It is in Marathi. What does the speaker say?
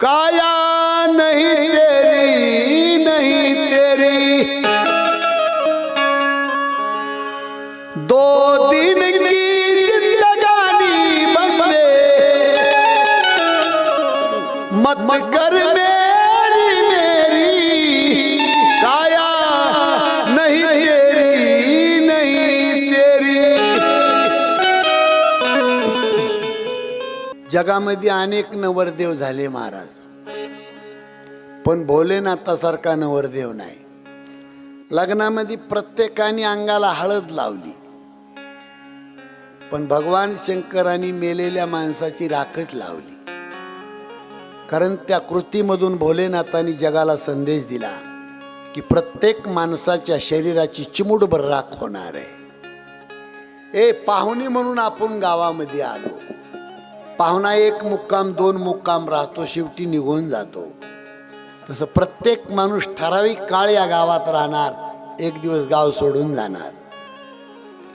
काया नहीं तेरी नहीं तेरी। दो दिन की जिंदगानी बंदे मत कर मेरी जगामध्ये अनेक नवरदेव झाले महाराज. पण भोलेनाथासारखा नवरदेव नाही. लग्नामध्ये प्रत्येकाने अंगाला हळद लावली. पण भगवान शंकरांनी मेलेल्या माणसाची राखच लावली. कारण त्या कृतीमधून भोलेनाथांनी जगाला संदेश दिला की प्रत्येक माणसाच्या शरीराची चिमुडभर राख होणार आहे. ए पाहुणे म्हणून आपण गावामध्ये आलो. पाहुणा एक मुक्काम दोन मुक्काम राहतो शेवटी निघून जातो. तसं प्रत्येक माणूस ठराविक काळ या गावात राहणार एक दिवस गाव सोडून जाणार.